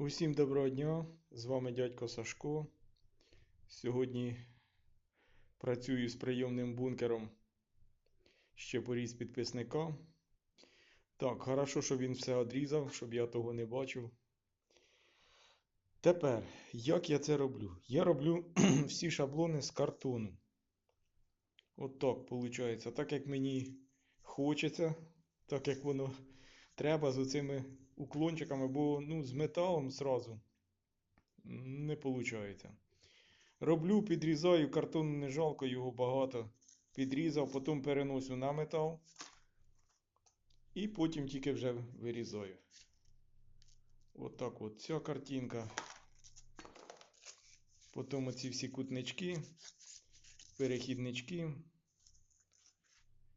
Усім доброго дня! З вами дядько Сашко. Сьогодні працюю з прийомним бункером ще поріз підписника. Так, хорошо, що він все одрізав, щоб я того не бачив. Тепер, як я це роблю? Я роблю всі шаблони з картону. От так виходить. Так як мені хочеться, так як воно треба з оцими уклончиками, бо ну, з металом зразу не виходить. Роблю, підрізаю, картону не жалко, його багато. Підрізав, потім переношу на метал. І потім тільки вже вирізаю. Отак от, от ця картинка. Потім оці всі кутнички, перехіднички.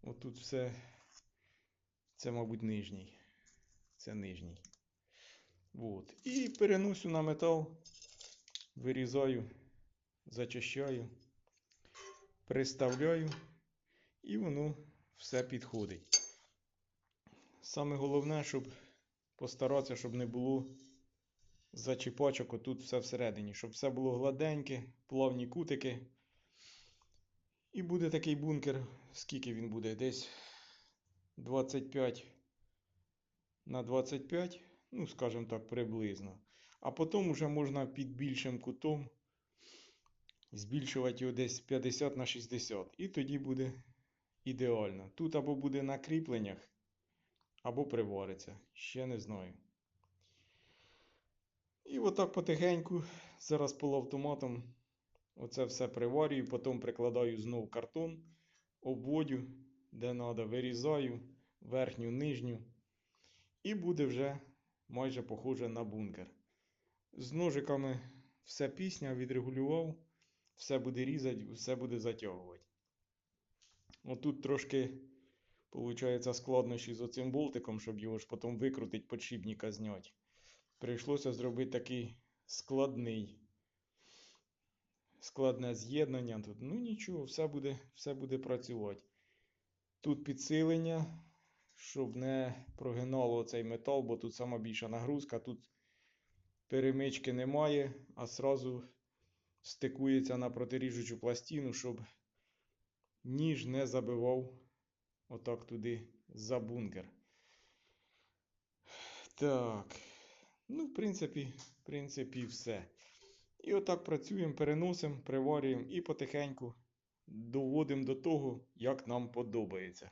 Отут все. Це, мабуть, нижній. Це нижній. От. І переношу на метал, вирізаю, зачищаю, приставляю, і воно все підходить. Саме головне, щоб постаратися, щоб не було зачіпачок отут все всередині, щоб все було гладеньке, плавні кутики. І буде такий бункер, скільки він буде? Десь 25 на 25, ну, скажімо так, приблизно. А потім вже можна під більшим кутом збільшувати його десь 50 на 60. І тоді буде ідеально. Тут або буде на кріпленнях, або привариться. Ще не знаю. І отак потихеньку, зараз полуавтоматом оце все приварюю, потім прикладаю знову картон, обводю, де треба, вирізаю верхню, нижню. І буде вже майже похоже на бункер. З ножиками все пісня відрегулював, все буде різати, все буде затягувати. Отут трошки, виходить, складнощі з оцим болтиком, щоб його ж потім викрутити, подшипника зняти. Прийшлося зробити такий складний. Складне з'єднання тут. Ну нічого, все буде, все буде працювати. Тут підсилення щоб не прогинало цей метал, бо тут сама більша нагрузка, тут перемички немає, а сразу стикується на протиріжучу пластину, щоб ніж не забивав отак туди за бункер. Так, ну, в принципі, в принципі, все. І отак працюємо, переносимо, приварюємо і потихеньку доводимо до того, як нам подобається.